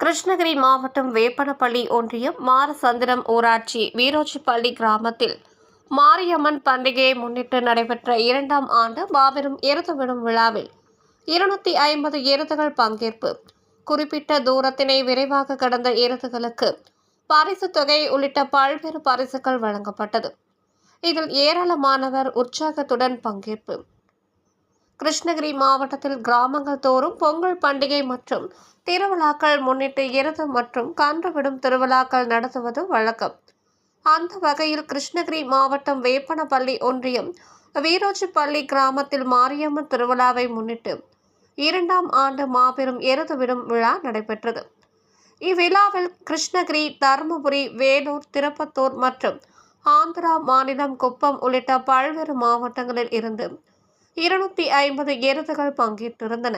கிருஷ்ணகிரி மாவட்டம் வேப்பனப்பள்ளி ஒன்றியம் மாரசந்திரம் ஊராட்சி வீரோச்சிப்பள்ளி கிராமத்தில் மாரியம்மன் பண்டிகையை முன்னிட்டு நடைபெற்ற இரண்டாம் ஆண்டு மாபெரும் எருது விடும் விழாவில் இருநூத்தி ஐம்பது எருதுகள் பங்கேற்பு. குறிப்பிட்ட தூரத்தினை விரைவாக கடந்த எருதுகளுக்கு பரிசு தொகை உள்ளிட்ட பல்வேறு பரிசுகள் வழங்கப்பட்டது. இதில் ஏராளமானவர் உற்சாகத்துடன் பங்கேற்பு. கிருஷ்ணகிரி மாவட்டத்தில் கிராமங்கள் தோறும் பொங்கல் பண்டிகை மற்றும் திருவிழாக்கள் முன்னிட்டு எருது மற்றும் கன்றுவிடும் திருவிழாக்கள் நடத்துவது வழக்கம். அந்த வகையில் கிருஷ்ணகிரி மாவட்டம் வேப்பனப்பள்ளி ஒன்றியம் வீரோச்சிப்பள்ளி கிராமத்தில் மாரியம்மன் திருவிழாவை முன்னிட்டு இரண்டாம் ஆண்டு மாபெரும் எருது விடும் விழா நடைபெற்றது. இவ்விழாவில் கிருஷ்ணகிரி தருமபுரி வேலூர் திருப்பத்தூர் மற்றும் ஆந்திரா மாநிலம் குப்பம் உள்ளிட்ட பல்வேறு மாவட்டங்களில் இருந்து இருநூத்தி ஐம்பது எருதுகள் பங்கேற்றிருந்தன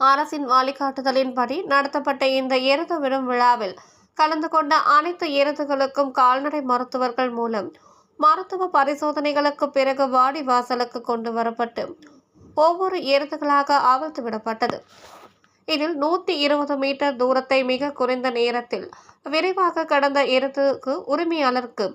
அரசின் வழிகாட்டுதலின்படி நடத்தப்பட்ட இந்த எருது விடும் விழாவில் கலந்து கொண்ட அனைத்து எருதுகளுக்கும் கால்நடை மருத்துவர்கள் மூலம் மருத்துவ பரிசோதனைகளுக்கு பிறகு வாடி வாசலுக்கு கொண்டு வரப்பட்டு ஒவ்வொரு எருதுகளாக அவிழ்த்து விடப்பட்டது. இதில் நூற்றி இருபது மீட்டர் தூரத்தை மிக குறைந்த நேரத்தில் விரைவாக கடந்த எருதுக்கு உரிமையாளருக்கு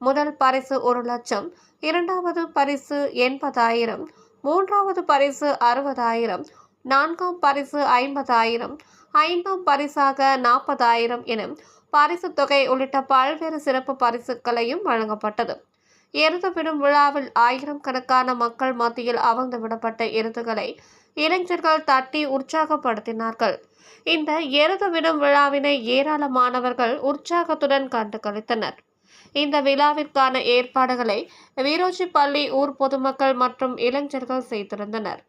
முதல் பரிசு ஒரு லட்சம் இரண்டாவது பரிசு எண்பதாயிரம் மூன்றாவது பரிசு அறுபதாயிரம் நான்காம் பரிசு ஐம்பதாயிரம் ஐந்தாம் பரிசாக நாற்பதாயிரம் என பரிசு தொகை உள்ளிட்ட பல்வேறு சிறப்பு பரிசுகளையும் வழங்கப்பட்டது. எருது விடும் விழாவில் ஆயிரம் கணக்கான மக்கள் மத்தியில் அமர்ந்து விடப்பட்ட எருதுகளை இளைஞர்கள் தட்டி உற்சாகப்படுத்தினார்கள். இந்த எருது விடும் விழாவினை ஏராளமானவர்கள் உற்சாகத்துடன் கண்டு கழித்தனர் இந்த விழாவிற்கான ஏற்பாடுகளை வீரோஜிப்பள்ளி ஊர் பொதுமக்கள் மற்றும் இளைஞர்கள் செய்திருந்தனர்.